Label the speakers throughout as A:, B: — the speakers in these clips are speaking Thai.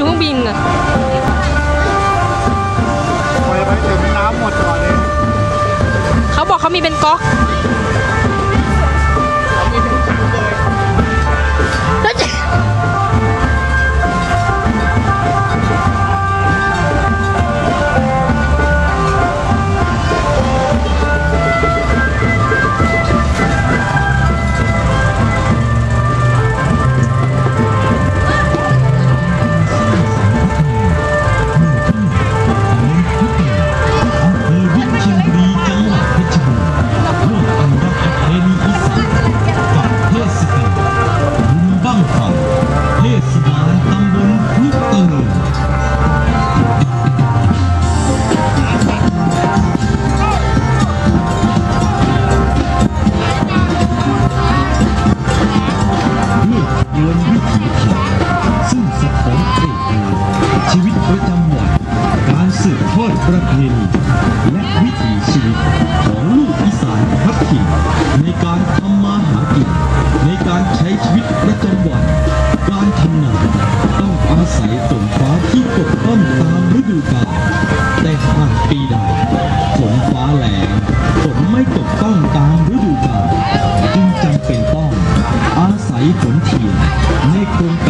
A: อยู่ข้างบินอะไป
B: ไปถึงน้ำหมดก่อนเลย
A: เขาบอกเขามีเป็นก๊อก
C: ชีวิตประจำวัน การสืบทอดประเพณีและวิถีชีวิตของลูกอีสานพักทิมในการทำมาหากิน ในการใช้ชีวิตประจำวัน การทำนาต้องอาศัยฝนฟ้าที่ตกต้องตามฤดูกาลแต่หากปีใดฝนฟ้าแรงฝนไม่ตกต้องตามฤดูกาลจึงจำเป็นต้องอาศัยฝนเทียมในโครงการ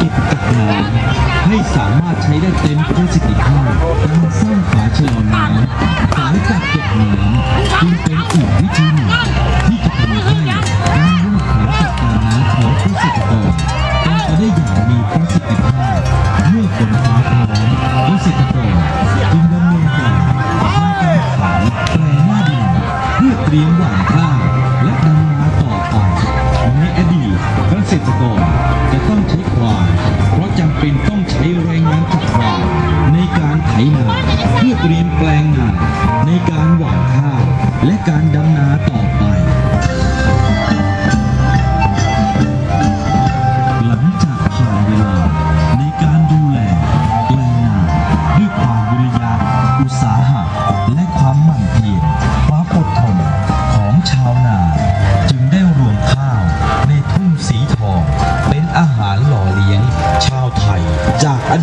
C: เก็บกักน้ำให้สามารถใช้ได้เต็มประสิทธิภาพการสร้างฝาชะลอน้ำฝากักเก็บน้ำจึงเป็นอีกวิธีหนึ่งที่จะทำให้การวางแผนจัดการน้ำของเกษตรกรเป็นไปได้อย่างมีประสิทธิภาพเมื่อฝนฟ้าพร้อมเกษตรกรจึงดำเนินการทำการฝาแปลงหน้าดินเพื่อเตรียมหว่านข้าวและดำนาต่อไปในอดีตเกษตรกร เป็นต้องใช้แรงงานตะกร้าในการไถนาเพื่อเตรียมแปลงนาในการหว่านข้าวและการดำนาต่อ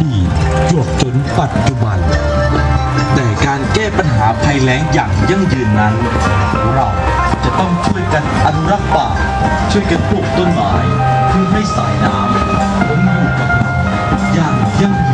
C: ดีตจวบจนปัจจุบัน แต่การแก้ปัญหาภัยแล้งอย่างยั่งยืนนั้น เราจะต้องช่วยกันอนุรักษ์ป่า ช่วยกันปลูกต้นไม้เพื่อให้สายน้ำวนอยู่กับเราอย่างยั่ง